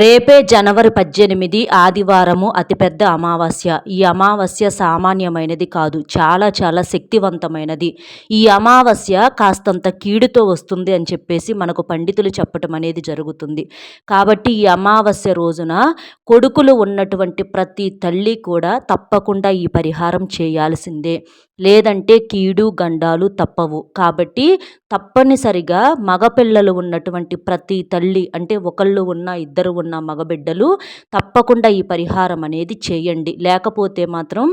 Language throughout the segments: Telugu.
రేపే జనవరి పద్దెనిమిది ఆదివారము అతిపెద్ద అమావాస్య. ఈ అమావాస్య సామాన్యమైనది కాదు చాలా చాలా శక్తివంతమైనది. ఈ అమావాస్య కాస్తంత కీడుతో వస్తుంది అని చెప్పేసి మనకు పండితులు చెప్పటం అనేది జరుగుతుంది. కాబట్టి ఈ అమావాస్య రోజున కొడుకులు ఉన్నటువంటి ప్రతి తల్లి కూడా తప్పకుండా ఈ పరిహారం చేయాల్సిందే. లేదంటే కీడు గండాలు తప్పవు. కాబట్టి తప్పనిసరిగా మగపిల్లలు ఉన్నటువంటి ప్రతి తల్లి అంటే ఒకళ్ళు ఉన్న ఇద్దరు ఉన్న మగబిడ్డలు తప్పకుండా ఈ పరిహారం అనేది చేయండి. లేకపోతే మాత్రం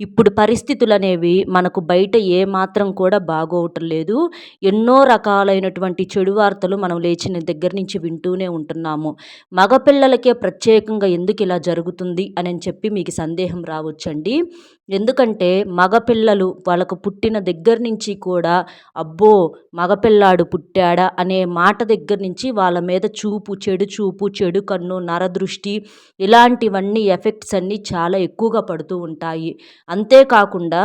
ఇప్పుడు పరిస్థితులు అనేవి మనకు బయట ఏ మాత్రం కూడా బాగోవటం లేదు. ఎన్నో రకాలైనటువంటి చెడు వార్తలు మనం లేచిన దగ్గర నుంచి వింటూనే ఉంటున్నాము. మగపిల్లలకే ప్రత్యేకంగా ఎందుకు ఇలా జరుగుతుంది అని చెప్పి మీకు సందేహం రావచ్చండి. ఎందుకంటే మగపిల్లలు వాళ్ళకు పుట్టిన దగ్గర నుంచి కూడా అబ్బో మగపిల్లాడు పుట్టాడా అనే మాట దగ్గర నుంచి వాళ్ళ మీద చూపు చెడు చూపు చెడు కన్ను నరదృష్టి ఇలాంటివన్నీ ఎఫెక్ట్స్ అన్నీ చాలా ఎక్కువగా పడుతూ ఉంటాయి. అంతేకాకుండా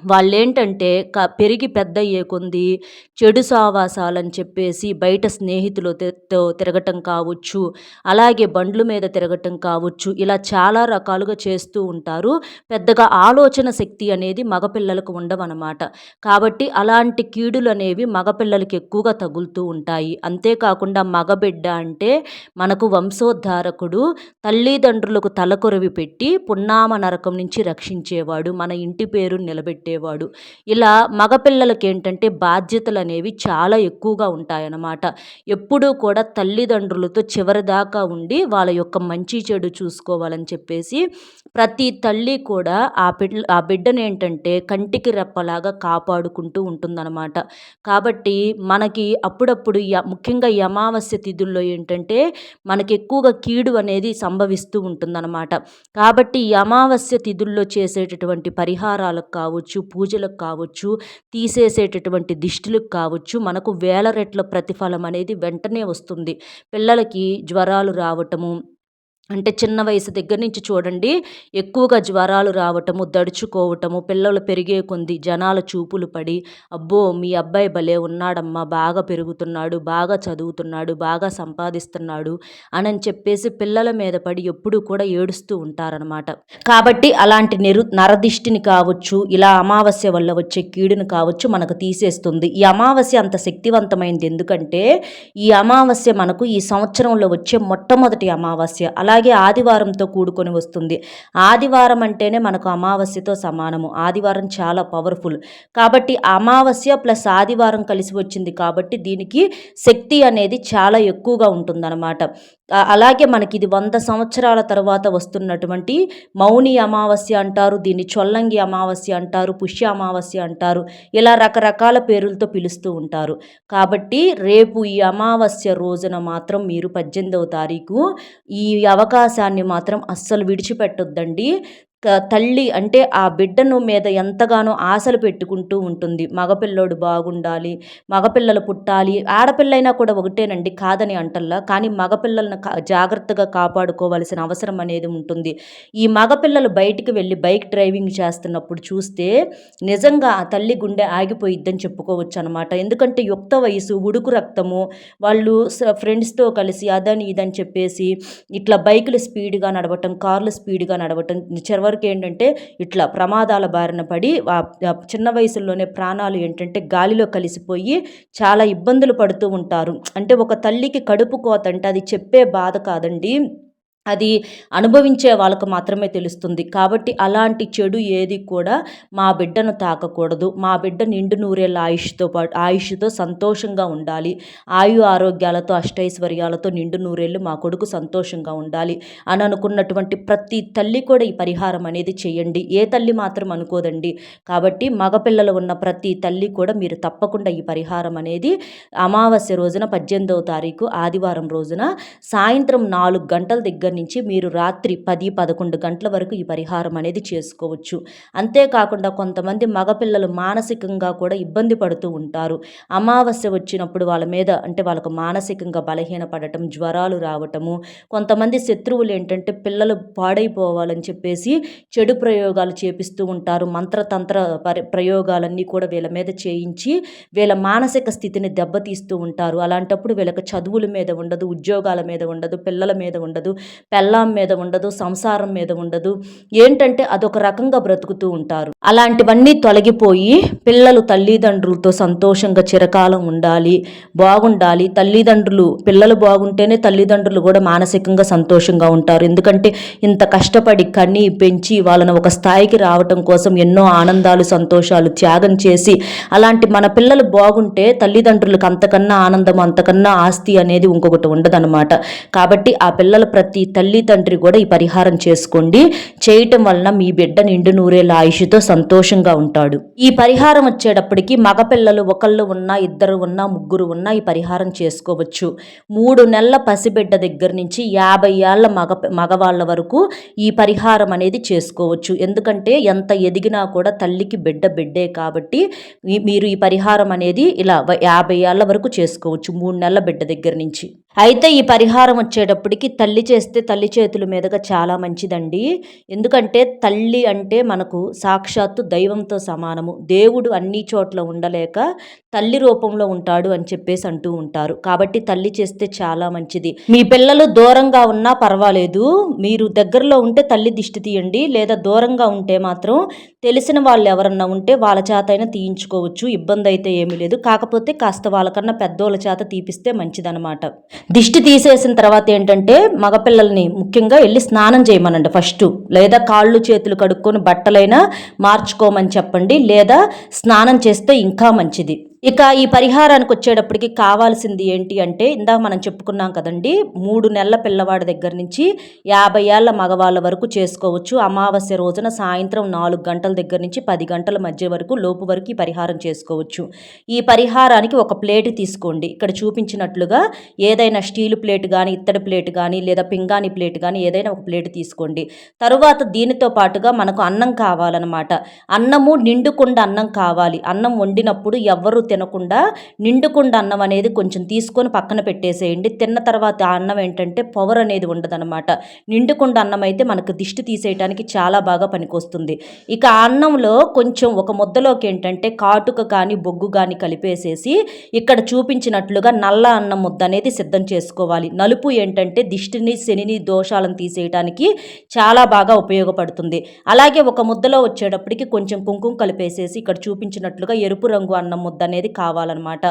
వాళ్ళేంటంటే క పెరిగి పెద్ద అయ్యే కొంది చెడు సావాసాలని చెప్పేసి బయట స్నేహితులతో తిరగటం కావచ్చు అలాగే బండ్ల మీద తిరగటం కావచ్చు ఇలా చాలా రకాలుగా చేస్తూ ఉంటారు. పెద్దగా ఆలోచన శక్తి అనేది మగపిల్లలకు ఉండవన్నమాట కాబట్టి అలాంటి కీడులు అనేవి మగపిల్లలకి ఎక్కువగా తగులుతూ ఉంటాయి. అంతేకాకుండా మగబిడ్డ అంటే మనకు వంశోద్ధారకుడు తల్లిదండ్రులకు తలకొరవి పెట్టి పున్నామ నరకం నుంచి రక్షించేవాడు. మన ఇంటి పేరు నిలబెట్టి పెట్టేవాడు. ఇలా మగపిల్లలకి ఏంటంటే బాధ్యతలు అనేవి చాలా ఎక్కువగా ఉంటాయన్నమాట. ఎప్పుడూ కూడా తల్లిదండ్రులతో చివరిదాకా ఉండి వాళ్ళ యొక్క మంచి చెడు చూసుకోవాలని చెప్పేసి ప్రతి తల్లి కూడా ఆ బిడ్డ ఆ బిడ్డను ఏంటంటే కంటికి రెప్పలాగా కాపాడుకుంటూ ఉంటుందన్నమాట. కాబట్టి మనకి అప్పుడప్పుడు ముఖ్యంగా అమావాస్య తిథుల్లో ఏంటంటే మనకి ఎక్కువగా కీడు అనేది సంభవిస్తూ ఉంటుందన్నమాట. కాబట్టి అమావాస్య తిథుల్లో చేసేటటువంటి పరిహారాలకు కావచ్చు పూజలకు కావచ్చు తీసేసేటటువంటి దిష్టిలకు కావచ్చు మనకు వేల రెట్ల ప్రతిఫలం అనేది వెంటనే వస్తుంది. పిల్లలకి జ్వరాలు రావటము అంటే చిన్న వయసు దగ్గర నుంచి చూడండి ఎక్కువగా జ్వరాలు రావటము దడుచుకోవటము పిల్లలు పెరిగే కొంది జనాల చూపులు పడి అబ్బో మీ అబ్బాయి భలే ఉన్నాడమ్మా బాగా పెరుగుతున్నాడు బాగా చదువుతున్నాడు బాగా సంపాదిస్తున్నాడు అని చెప్పేసి పిల్లల మీద పడి ఎప్పుడూ కూడా ఏడుస్తూ ఉంటారనమాట కాబట్టి అలాంటి నిరు నరదిష్టిని కావచ్చు ఇలా అమావాస్య వల్ల వచ్చే కీడును కావచ్చు మనకు తీసేస్తుంది. ఈ అమావాస్య అంత శక్తివంతమైంది ఎందుకంటే ఈ అమావాస్య మనకు ఈ సంవత్సరంలో వచ్చే మొట్టమొదటి అమావాస్య. అలాగే అలాగే ఆదివారంతో కూడుకొని వస్తుంది. ఆదివారం అంటేనే మనకు అమావాస్యతో సమానము. ఆదివారం చాలా పవర్ఫుల్ కాబట్టి అమావాస్య ప్లస్ ఆదివారం కలిసి వచ్చింది కాబట్టి దీనికి శక్తి అనేది చాలా ఎక్కువగా ఉంటుందన్నమాట. అలాగే మనకి ఇది వంద సంవత్సరాల తర్వాత వస్తున్నటువంటి మౌని అమావాస్య అంటారు దీన్ని చొల్లంగి అమావాస్య అంటారు పుష్య అమావాస్య అంటారు ఇలా రకరకాల పేర్లతో పిలుస్తూ ఉంటారు. కాబట్టి రేపు ఈ అమావాస్య రోజున మాత్రం మీరు పద్దెనిమిదవ తారీఖు ఈ అవకాశాన్ని మాత్రం అస్సలు విడిచిపెట్టొద్దండి. తల్లి అంటే ఆ బిడ్డను మీద ఎంతగానో ఆశలు పెట్టుకుంటూ ఉంటుంది. మగపిల్లోడు బాగుండాలి మగపిల్లలు పుట్టాలి ఆడపిల్లైనా కూడా ఒకటేనండి కాదని అంటల్లా. కానీ మగపిల్లలను జాగ్రత్తగా కాపాడుకోవాల్సిన అవసరం అనేది ఉంటుంది. ఈ మగపిల్లలు బయటికి వెళ్ళి బైక్ డ్రైవింగ్ చేస్తున్నప్పుడు చూస్తే నిజంగా ఆ తల్లి గుండె ఆగిపోయిద్దని చెప్పుకోవచ్చు అనమాట ఎందుకంటే యుక్త వయసు ఉడుకు రక్తము వాళ్ళు ఫ్రెండ్స్తో కలిసి అదని ఇదని చెప్పేసి ఇట్లా బైకులు స్పీడ్గా నడవటం కార్లు స్పీడ్గా నడవటం చెరవ వరకు ఏంటంటే ఇట్లా ప్రమాదాల బారిన పడి చిన్న వయసులోనే ప్రాణాలు ఏంటంటే గాలిలో కలిసిపోయి చాలా ఇబ్బందులు పడుతూ ఉంటారు. అంటే ఒక తల్లికి కడుపు కోత అంటే అది చెప్పే బాధ కాదండి. అది అనుభవించే వాళ్ళకు మాత్రమే తెలుస్తుంది. కాబట్టి అలాంటి చెడు ఏది కూడా మా బిడ్డను తాకకూడదు. మా బిడ్డ నిండు నూరేళ్ళ ఆయుష్తో పాటు ఆయుష్తో సంతోషంగా ఉండాలి. ఆయు ఆరోగ్యాలతో అష్టైశ్వర్యాలతో నిండు నూరేళ్ళు మా కొడుకు సంతోషంగా ఉండాలి అని అనుకున్నటువంటి ప్రతి తల్లి కూడా ఈ పరిహారం అనేది చేయండి. ఏ తల్లి మాత్రం అనుకోదండి. కాబట్టి మగపిల్లలు ఉన్న ప్రతి తల్లి కూడా మీరు తప్పకుండా ఈ పరిహారం అనేది అమావాస్య రోజున పద్దెనిమిదవ తారీఖు ఆదివారం రోజున సాయంత్రం నాలుగు గంటల దగ్గర దగ్గర నుంచి మీరు రాత్రి పది పదకొండు గంటల వరకు ఈ పరిహారం అనేది చేసుకోవచ్చు. అంతేకాకుండా కొంతమంది మగపిల్లలు మానసికంగా కూడా ఇబ్బంది పడుతూ ఉంటారు. అమావాస్య వచ్చినప్పుడు వాళ్ళ మీద అంటే వాళ్ళకు మానసికంగా బలహీనపడటం జ్వరాలు రావటము కొంతమంది శత్రువులు ఏంటంటే పిల్లలు పాడైపోవాలని చెప్పేసి చెడు ప్రయోగాలు చేపిస్తూ ఉంటారు. మంత్రతంత్ర పరి ప్రయోగాలన్నీ కూడా వీళ్ళ మీద చేయించి వీళ్ళ మానసిక స్థితిని దెబ్బతీస్తూ ఉంటారు. అలాంటప్పుడు వీళ్ళకి చదువుల మీద ఉండదు ఉద్యోగాల మీద ఉండదు పిల్లల మీద ఉండదు. పెళ్ళాం మీద ఉండదు సంసారం మీద ఉండదు. ఏంటంటే అదొక రకంగా బ్రతుకుతూ ఉంటారు. అలాంటివన్నీ తొలగిపోయి పిల్లలు తల్లిదండ్రులతో సంతోషంగా చిరకాలం ఉండాలి బాగుండాలి. తల్లిదండ్రులు పిల్లలు బాగుంటేనే తల్లిదండ్రులు కూడా మానసికంగా సంతోషంగా ఉంటారు. ఎందుకంటే ఇంత కష్టపడి కన్ని పెంచి వాళ్ళని ఒక స్థాయికి రావటం కోసం ఎన్నో ఆనందాలు సంతోషాలు త్యాగం చేసి అలాంటి మన పిల్లలు బాగుంటే తల్లిదండ్రులకు అంతకన్నా ఆనందం అంతకన్నా ఆస్తి అనేది ఇంకొకటి ఉండదన్నమాట. కాబట్టి ఆ పిల్లల ప్రతి తల్లి తండ్రి కూడా ఈ పరిహారం చేసుకోండి. చేయటం వలన మీ బిడ్డ నిండు నూరేళ్ళ ఆయుషుతో సంతోషంగా ఉంటాడు. ఈ పరిహారం వచ్చేటప్పటికి మగపిల్లలు ఒకళ్ళు ఉన్నా ఇద్దరు ఉన్నా ముగ్గురు ఉన్నా ఈ పరిహారం చేసుకోవచ్చు. మూడు నెలల పసిబిడ్డ దగ్గర నుంచి యాభై ఏళ్ళ మగ మగవాళ్ళ వరకు ఈ పరిహారం అనేది చేసుకోవచ్చు. ఎందుకంటే ఎంత ఎదిగినా కూడా తల్లికి బిడ్డ బిడ్డే కాబట్టి మీరు ఈ పరిహారం అనేది ఇలా యాభై ఏళ్ళ వరకు చేసుకోవచ్చు. మూడు నెలల బిడ్డ దగ్గర నుంచి. అయితే ఈ పరిహారం వచ్చేటప్పటికి తల్లి చేస్తే తల్లి చేతుల మీదుగా చాలా మంచిదండి. ఎందుకంటే తల్లి అంటే మనకు సాక్షాత్తు దైవంతో సమానము. దేవుడు అన్ని చోట్ల ఉండలేక తల్లి రూపంలో ఉంటాడు అని చెప్పేసి అంటూ ఉంటారు. కాబట్టి తల్లి చేస్తే చాలా మంచిది. మీ పిల్లలు దూరంగా ఉన్నా పర్వాలేదు. మీరు దగ్గరలో ఉంటే తల్లి దిష్టి తీయండి. లేదా దూరంగా ఉంటే మాత్రం తెలిసిన వాళ్ళు ఎవరన్నా ఉంటే వాళ్ళ చేత అయినా తీయించుకోవచ్చు. ఇబ్బంది అయితే ఏమీ లేదు. కాకపోతే కాస్త వాళ్ళకన్నా పెద్దోళ్ళ చేత తీపిస్తే మంచిదనమాట దిష్టి తీసేసిన తర్వాత ఏంటంటే మగపిల్లల్ని ముఖ్యంగా వెళ్ళి స్నానం చేయమనండి ఫస్ట్. లేదా కాళ్ళు చేతులు కడుక్కొని బట్టలైనా మార్చుకోమని చెప్పండి. లేదా స్నానం చేస్తే ఇంకా మంచిది. ఇక ఈ పరిహారానికి వచ్చేటప్పటికి కావాల్సింది ఏంటి అంటే ఇందాక మనం చెప్పుకున్నాం కదండి మూడు నెలల పిల్లవాడి దగ్గర నుంచి యాభై ఏళ్ళ మగవాళ్ళ వరకు చేసుకోవచ్చు. అమావాస్య రోజున సాయంత్రం నాలుగు గంటల దగ్గర నుంచి పది గంటల మధ్య వరకు లోపు వరకు ఈ పరిహారం చేసుకోవచ్చు. ఈ పరిహారానికి ఒక ప్లేట్ తీసుకోండి. ఇక్కడ చూపించినట్లుగా ఏదైనా స్టీల్ ప్లేట్ కానీ ఇత్తడి ప్లేట్ కానీ లేదా పింగాణి ప్లేట్ కానీ ఏదైనా ఒక ప్లేట్ తీసుకోండి. తరువాత దీనితో పాటుగా మనకు అన్నం కావాలన్నమాట. అన్నము నిండుకుండా అన్నం కావాలి. అన్నం వండినప్పుడు ఎవరు తినకుండా నిండుకుండా అన్నం అనేది కొంచెం తీసుకొని పక్కన పెట్టేసేయండి. తిన్న తర్వాత ఆ అన్నం ఏంటంటే పవర్ అనేది ఉండదన్నమాట. నిండుకుండా అన్నం అయితే మనకు దిష్టి తీసేయడానికి చాలా బాగా పనికొస్తుంది. ఇక ఆ అన్నంలో కొంచెం ఒక ముద్దలోకి ఏంటంటే కాటుక కానీ బొగ్గు కానీ కలిపేసేసి ఇక్కడ చూపించినట్లుగా నల్ల అన్నం ముద్ద అనేది సిద్ధం చేసుకోవాలి. నలుపు ఏంటంటే దిష్టిని శనిని దోషాలను తీసేయడానికి చాలా బాగా ఉపయోగపడుతుంది. అలాగే ఒక ముద్దలో వచ్చేటప్పటికి కొంచెం కుంకుమ కలిపేసేసి ఇక్కడ చూపించినట్లుగా ఎరుపు రంగు అన్నం ముద్ద అనేది కావాలన్నమాట.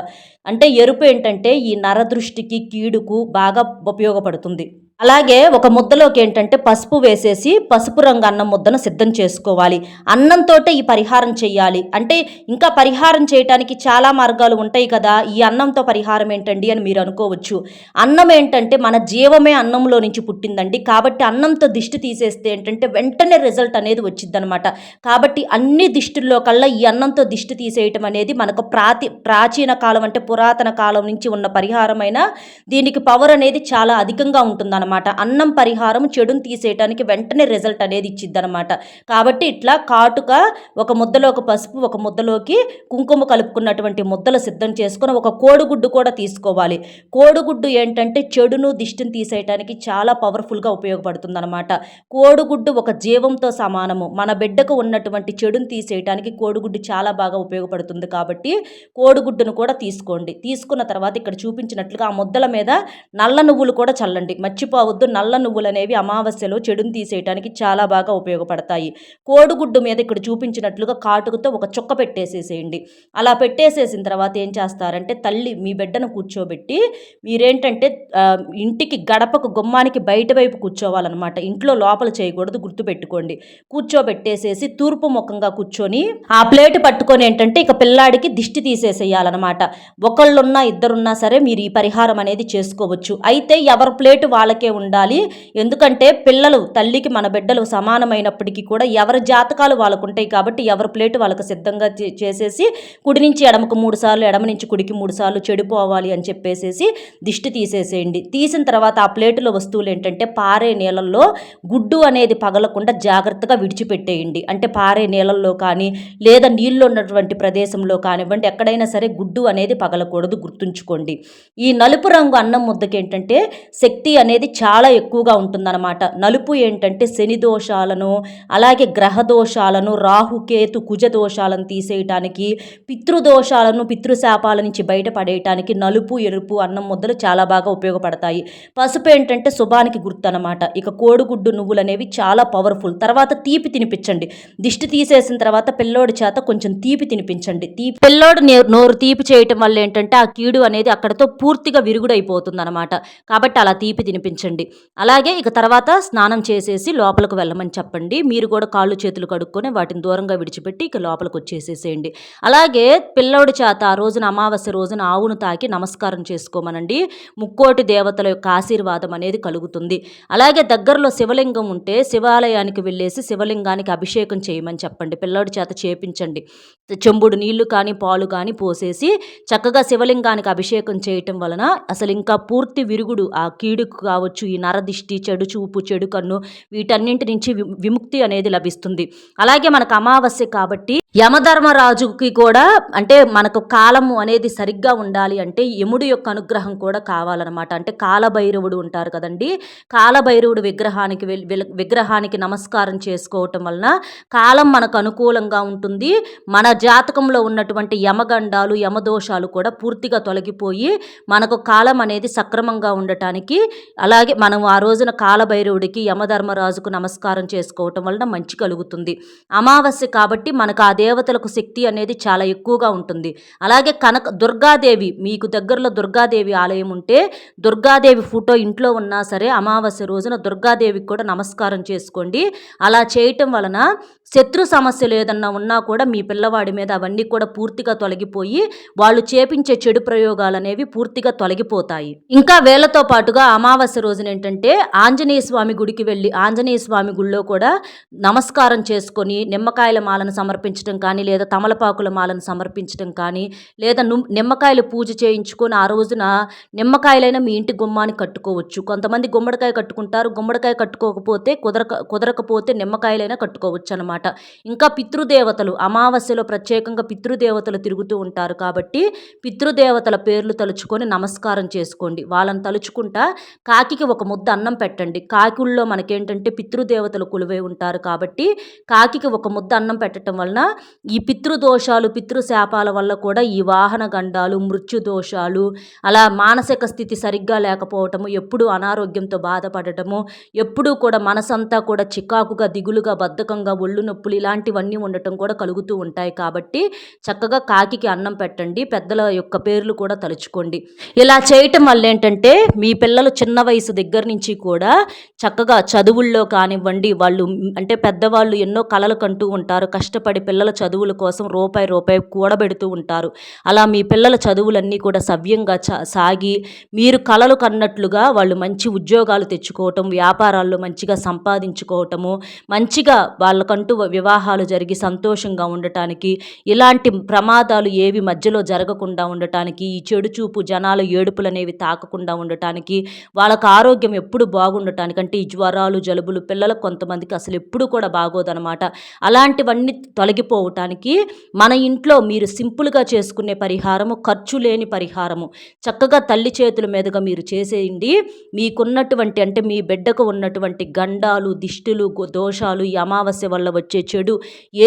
అంటే ఎరుపు ఏంటంటే ఈ నరదృష్టికి కీడుకు బాగా ఉపయోగపడుతుంది. అలాగే ఒక ముద్దలోకి ఏంటంటే పసుపు వేసేసి పసుపు రంగు అన్నం ముద్దను సిద్ధం చేసుకోవాలి. అన్నంతో ఈ పరిహారం చేయాలి అంటే ఇంకా పరిహారం చేయటానికి చాలా మార్గాలు ఉంటాయి కదా. ఈ అన్నంతో పరిహారం ఏంటండి అని మీరు అనుకోవచ్చు. అన్నం ఏంటంటే మన జీవమే అన్నంలో నుంచి పుట్టిందండి. కాబట్టి అన్నంతో దిష్టి తీసేస్తే ఏంటంటే వెంటనే రిజల్ట్ అనేది వచ్చిందనమాట. కాబట్టి అన్ని దిష్టిల్లో కల్లా ఈ అన్నంతో దిష్టి తీసేయటం అనేది మనకు ప్రాతి ప్రాచీన కాలం అంటే పురాతన కాలం నుంచి ఉన్న పరిహారమైన దీనికి పవర్ అనేది చాలా అధికంగా ఉంటుందన్నమాట. అనమాట అన్నం పరిహారం చెడును తీసేయటానికి వెంటనే రిజల్ట్ అనేది ఇచ్చిద్దనమాట కాబట్టి ఇట్లా కాటుక ఒక ముద్దలో ఒక పసుపు ఒక ముద్దలోకి కుంకుమ కలుపుకున్నటువంటి ముద్దలు సిద్ధం చేసుకుని ఒక కోడిగుడ్డు కూడా తీసుకోవాలి. కోడిగుడ్డు ఏంటంటే చెడును దిష్టిని తీసేయటానికి చాలా పవర్ఫుల్గా ఉపయోగపడుతుందన్నమాట. కోడిగుడ్డు ఒక జీవంతో సమానము. మన బిడ్డకు ఉన్నటువంటి చెడును తీసేయటానికి కోడిగుడ్డు చాలా బాగా ఉపయోగపడుతుంది కాబట్టి కోడిగుడ్డును కూడా తీసుకోండి. తీసుకున్న తర్వాత ఇక్కడ చూపించినట్లుగా ఆ ముద్దల మీద నల్ల నువ్వులు కూడా చల్లండి. మర్చిపో వద్దు నల్ల నువ్వులు అనేవి అమావాస్యలో చెడును తీసేయటానికి చాలా బాగా ఉపయోగపడతాయి. కోడిగుడ్డు మీద ఇక్కడ చూపించినట్లుగా కాటుకతో ఒక చుక్క పెట్టేసేసేయండి. అలా పెట్టేసేసిన తర్వాత ఏం చేస్తారంటే తల్లి మీ బిడ్డను కూర్చోబెట్టి మీరేంటంటే ఇంటికి గడపకు గుమ్మానికి బయట వైపు కూర్చోవాలన్నమాట. ఇంట్లో లోపల చేయకూడదు గుర్తుపెట్టుకోండి. కూర్చోబెట్టేసేసి తూర్పు ముఖంగా కూర్చొని ఆ ప్లేట్ పట్టుకొని ఏంటంటే ఇక పిల్లాడికి దిష్టి తీసేసేయాలన్నమాట. ఒకళ్ళున్నా ఇద్దరున్నా సరే మీరు ఈ పరిహారం అనేది చేసుకోవచ్చు. అయితే ఎవరి ప్లేట్ వాళ్ళకి వాళ్ళకే ఉండాలి. ఎందుకంటే పిల్లలు తల్లికి మన బిడ్డలు సమానమైనప్పటికీ కూడా ఎవరి జాతకాలు వాళ్ళకు ఉంటాయి కాబట్టి ఎవరి ప్లేటు వాళ్ళకు సిద్ధంగా చే- చేసేసి కుడి నుంచి ఎడమకు మూడు సార్లు ఎడమ నుంచి కుడికి మూడు సార్లు చెడిపోవాలి అని చెప్పేసేసి దిష్టి తీసేసేయండి. తీసిన తర్వాత ఆ ప్లేటులో వస్తువులు ఏంటంటే పారే నీళ్ళల్లో గుడ్డు అనేది పగలకుండా జాగ్రత్తగా విడిచిపెట్టేయండి. అంటే పారే నీళ్ళల్లో కానీ లేదా నీళ్ళు ఉన్నటువంటి ప్రదేశంలో కానివ్వండి ఎక్కడైనా సరే గుడ్డు అనేది పగలకూడదు గుర్తుంచుకోండి. ఈ నలుపు రంగు అన్నం ముద్దకి ఏంటంటే శక్తి అనేది చాలా ఎక్కువగా ఉంటుందన్నమాట. నలుపు ఏంటంటే శని దోషాలను అలాగే గ్రహ దోషాలను రాహుకేతు కుజ దోషాలను తీసేయటానికి పితృదోషాలను పితృశాపాల నుంచి బయటపడేయటానికి నలుపు ఎరుపు అన్నం ముద్దలు చాలా బాగా ఉపయోగపడతాయి. పసుపు ఏంటంటే శుభానికి గుర్తు అనమాట ఇక కోడిగుడ్డు నువ్వులు అనేవి చాలా పవర్ఫుల్. తర్వాత తీపి తినిపించండి. దిష్టి తీసేసిన తర్వాత పిల్లోడి చేత కొంచెం తీపి తినిపించండి. తీపి పిల్లోడు నోరు తీపి చేయటం వల్ల ఏంటంటే ఆ కీడు అనేది అక్కడతో పూర్తిగా విరుగుడైపోతుంది అనమాట కాబట్టి అలా తీపి తినిపించండి. అలాగే ఇక తర్వాత స్నానం చేసేసి లోపలికి వెళ్ళమని చెప్పండి. మీరు కూడా కాళ్ళు చేతులు కడుక్కొని వాటిని దూరంగా విడిచిపెట్టి ఇక లోపలికి వచ్చేసేసేయండి. అలాగే పిల్లోడి చేత ఆ రోజున అమావాస్య రోజున ఆవును తాకి నమస్కారం చేసుకోమనండి. ముక్కోటి దేవతల యొక్క ఆశీర్వాదం అనేది కలుగుతుంది. అలాగే దగ్గరలో శివలింగం ఉంటే శివాలయానికి వెళ్ళేసి శివలింగానికి అభిషేకం చేయమని చెప్పండి. పిల్లోడి చేత చేపించండి. చెంబుడు నీళ్ళు కానీ పాలు కానీ పోసేసి చక్కగా శివలింగానికి అభిషేకం చేయటం వలన అసలు ఇంకా పూర్తి విరుగుడు ఆ కీడుకు కావచ్చు ఈ నరదిష్టి చెడు చూపు చెడు కన్ను వీటన్నింటి నుంచి వి- విముక్తి అనేది లభిస్తుంది. అలాగే మనకు అమావాస్య కాబట్టి యమధర్మరాజుకి కూడా అంటే మనకు కాలము అనేది సరిగ్గా ఉండాలి అంటే యముడు యొక్క అనుగ్రహం కూడా కావాలన్నమాట. అంటే కాలభైరవుడు ఉంటారు కదండి. కాలభైరవుడు విగ్రహానికి విగ్రహానికి నమస్కారం చేసుకోవటం వలన కాలం మనకు అనుకూలంగా ఉంటుంది. మన జాతకంలో ఉన్నటువంటి యమగండాలు యమదోషాలు కూడా పూర్తిగా తొలగిపోయి మనకు కాలం అనేది సక్రమంగా ఉండటానికి అలాగే మనం ఆ రోజున కాలభైరవుడికి యమధర్మరాజుకు నమస్కారం చేసుకోవటం వలన మంచి కలుగుతుంది. అమావాస్య కాబట్టి మనకు ఆ దేవతలకు శక్తి అనేది చాలా ఎక్కువగా ఉంటుంది. అలాగే కనక దుర్గాదేవి మీకు దగ్గరలో దుర్గాదేవి ఆలయం ఉంటే దుర్గాదేవి ఫోటో ఇంట్లో ఉన్నా సరే అమావాస్య రోజున దుర్గాదేవికి కూడా నమస్కారం చేసుకోండి. అలా చేయటం వలన శత్రు సమస్యలు ఏదన్నా ఉన్నా కూడా మీ పిల్లవాడి మీద అవన్నీ కూడా పూర్తిగా తొలగిపోయి వాళ్ళు చేపించే చెడు ప్రయోగాలు అనేవి పూర్తిగా తొలగిపోతాయి. ఇంకా వేళతో పాటుగా అమావాస్య రోజున ఏంటంటే ఆంజనేయ స్వామి గుడికి వెళ్ళి ఆంజనేయ స్వామి గుడిలో కూడా నమస్కారం చేసుకొని నిమ్మకాయల మాలను సమర్పించడం కానీ లేదా తమలపాకుల మాలను సమర్పించడం కానీ లేదా నిమ్మకాయలు పూజ చేయించుకొని ఆ రోజున నిమ్మకాయలైనా మీ ఇంటి గుమ్మానికి కట్టుకోవచ్చు. కొంతమంది గుమ్మడికాయ కట్టుకుంటారు. గుమ్మడికాయ కట్టుకోకపోతే కుదరక కుదరకపోతే నిమ్మకాయలైనా కట్టుకోవచ్చు అనమాట ఇంకా పితృదేవతలు అమావాస్యలో ప్రత్యేకంగా పితృదేవతలు తిరుగుతూ ఉంటారు కాబట్టి పితృదేవతల పేర్లు తలుచుకొని నమస్కారం చేసుకోండి. వాళ్ళని తలుచుకుంటా కాకికి ఒక ముద్ద అన్నం పెట్టండి. కాకుల్లో మనకేంటంటే పితృదేవతలు కొలువై ఉంటారు కాబట్టి కాకికి ఒక ముద్ద అన్నం పెట్టడం వలన ఈ పితృదోషాలు పితృశాపాల వల్ల కూడా ఈ వాహన గండాలు మృత్యు దోషాలు అలా మానసిక స్థితి సరిగ్గా లేకపోవటము ఎప్పుడు అనారోగ్యంతో బాధపడటము ఎప్పుడూ కూడా మనసంతా కూడా చికాకుగా దిగులుగా బద్ధకంగా ఒళ్ళు నొప్పులు ఇలాంటివన్నీ ఉండటం కూడా కలుగుతూ ఉంటాయి. కాబట్టి చక్కగా కాకికి అన్నం పెట్టండి పెద్దల యొక్క పేర్లు కూడా తలుచుకోండి. ఇలా చేయటం వల్ల ఏంటంటే మీ పిల్లలు చిన్న వయసు దగ్గర నుంచి కూడా చక్కగా చదువుల్లో కానివ్వండి వాళ్ళు అంటే పెద్దవాళ్ళు ఎన్నో కలలు కంటూ ఉంటారు కష్టపడి పిల్లలు చదువుల కోసం రూపాయి రూపాయి కూడబెడుతూ ఉంటారు. అలా మీ పిల్లల చదువులన్నీ కూడా సవ్యంగా సాగి మీరు కలలు కన్నట్లుగా వాళ్ళు మంచి ఉద్యోగాలు తెచ్చుకోవటం వ్యాపారాల్లో మంచిగా సంపాదించుకోవటము మంచిగా వాళ్ళకంటూ వివాహాలు జరిగి సంతోషంగా ఉండటానికి ఇలాంటి ప్రమాదాలు ఏవి మధ్యలో జరగకుండా ఉండటానికి ఈ చెడు చూపు జనాల ఏడుపులు అనేవి తాకకుండా ఉండటానికి వాళ్ళకి ఆరోగ్యం ఎప్పుడు బాగుండటానికి అంటే ఈ జ్వరాలు జలుబులు పిల్లలకు కొంతమందికి అసలు ఎప్పుడు కూడా బాగోదనమాట. అలాంటివన్నీ తొలగిపో చేసుకోవటానికి మన ఇంట్లో మీరు సింపుల్గా చేసుకునే పరిహారము ఖర్చు లేని పరిహారము. చక్కగా తల్లి చేతుల మీదుగా మీరు చేసేయండి. మీకున్నటువంటి అంటే మీ బిడ్డకు ఉన్నటువంటి గండాలు దిష్టులు దోషాలు ఈ అమావాస్య వల్ల వచ్చే చెడు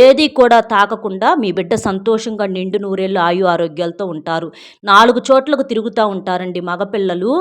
ఏది కూడా తాకకుండా మీ బిడ్డ సంతోషంగా నిండు నూరేళ్ళు ఆయు ఆరోగ్యాలతో ఉంటారు. నాలుగు చోట్లకు తిరుగుతూ ఉంటారండి మగపిల్లలు.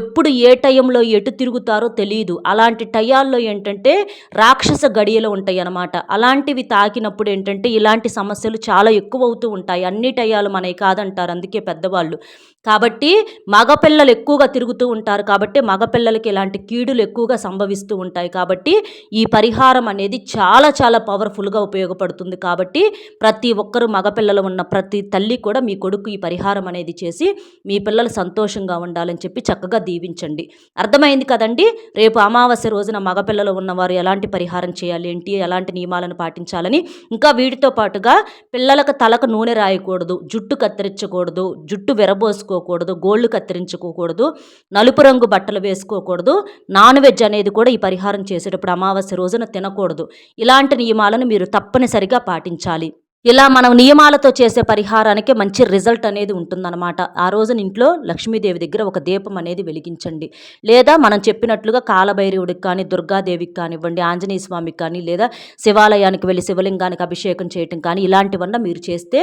ఎప్పుడు ఏ టైంలో ఎటు తిరుగుతారో తెలియదు అలాంటి టయాల్లో ఏంటంటే రాక్షస గడియలు ఉంటాయి అన్నమాట అలాంటివి తాకినప్పుడు ఏంటంటే ఇలాంటి సమస్యలు చాలా ఎక్కువ అవుతూ ఉంటాయి. అన్ని టయాలు మనవి కాదంటారు. అందుకే పెద్దవాళ్ళు. కాబట్టి మగపిల్లలు ఎక్కువగా తిరుగుతూ ఉంటారు. కాబట్టి మగపిల్లలకి ఇలాంటి కీడులు ఎక్కువగా సంభవిస్తూ ఉంటాయి. కాబట్టి ఈ పరిహారం అనేది చాలా చాలా పవర్ఫుల్గా ఉపయోగపడుతుంది. కాబట్టి ప్రతి ఒక్కరు మగపిల్లలు ఉన్న ప్రతి తల్లి కూడా మీ కొడుకు ఈ పరిహారం అనేది చేసి మీ పిల్లలు సంతోషంగా ఉండాలని చెప్పి చక్కగా దీవించండి. అర్థమైంది కదండి? రేపు అమావాస్య రోజున మగపిల్లలు ఉన్నవారు ఎలాంటి పరిహారం చేయాలి? ఏంటి? ఎలాంటి నియమాలను పాటించాలని? ఇంకా వీటితో పాటుగా పిల్లలకు తలకు నూనె రాయకూడదు జుట్టు కత్తిరించకూడదు జుట్టు విరబోసుకోకూడదు గోళ్ళు కత్తిరించుకోకూడదు నలుపు రంగు బట్టలు వేసుకోకూడదు నాన్ వెజ్ అనేది కూడా ఈ పరిహారం చేసేటప్పుడు అమావాస్య రోజున తినకూడదు. ఇలాంటి నియమాలను మీరు తప్పనిసరిగా పాటించాలి. ఇలా మనం నియమాలతో చేసే పరిహారానికి మంచి రిజల్ట్ అనేది ఉంటుందన్నమాట. ఆ రోజున ఇంట్లో లక్ష్మీదేవి దగ్గర ఒక దీపం అనేది వెలిగించండి. లేదా మనం చెప్పినట్లుగా కాలభైరవుడికి కానీ దుర్గాదేవికి కానివ్వండి ఆంజనేయ స్వామికి కానీ లేదా శివాలయానికి వెళ్ళి శివలింగానికి అభిషేకం చేయటం కానీ ఇలాంటివన్నా మీరు చేస్తే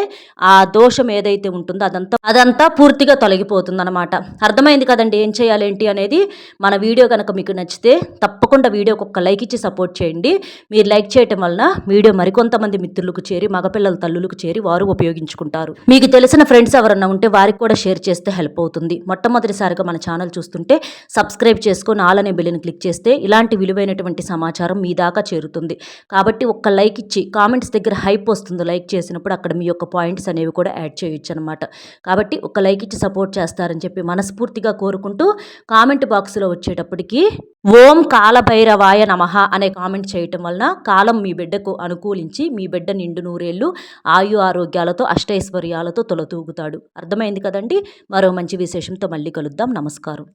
ఆ దోషం ఏదైతే ఉంటుందో అదంతా అదంతా పూర్తిగా తొలగిపోతుందన్నమాట. అర్థమైంది కదండి ఏం చేయాలి ఏంటి అనేది? మన వీడియో కనుక మీకు నచ్చితే తప్పకుండా వీడియోకి ఒక లైక్ ఇచ్చి సపోర్ట్ చేయండి. మీరు లైక్ చేయటం వలన వీడియో మరికొంతమంది మిత్రులకు చేరి మగపిల్లల తల్లులకు చేరి వారు ఉపయోగించుకుంటారు. మీకు తెలిసిన ఫ్రెండ్స్ ఎవరన్నా ఉంటే వారికి కూడా షేర్ చేస్తే హెల్ప్ అవుతుంది. మొట్టమొదటిసారిగా మన ఛానల్ చూస్తుంటే సబ్స్క్రైబ్ చేసుకొని ఆల్ అనే బిల్లుని క్లిక్ చేస్తే ఇలాంటి విలువైనటువంటి సమాచారం మీ దాకా చేరుతుంది. కాబట్టి ఒక్క లైక్ ఇచ్చి కామెంట్స్ దగ్గర హైప్ వస్తుంది లైక్ చేసినప్పుడు అక్కడ మీ యొక్క పాయింట్స్ అనేవి కూడా యాడ్ చేయొచ్చు అనమాట కాబట్టి ఒక లైక్ ఇచ్చి సపోర్ట్ చేస్తారని చెప్పి మనస్ఫూర్తిగా కోరుకుంటూ కామెంట్ బాక్స్లో వచ్చేటప్పటికి ఓం కాలభైరవాయ నమః అనే కామెంట్ చేయటం వలన కాలం మీ బిడ్డకు అనుకూలించి మీ బిడ్డ నిండు నూరేళ్ళు ఆయు ఆరోగ్యాలతో అష్టైశ్వర్యాలతో తొలతూగుతాడు. అర్థమైంది కదండి? మరో మంచి విశేషంతో మళ్ళీ కలుద్దాం. నమస్కారం.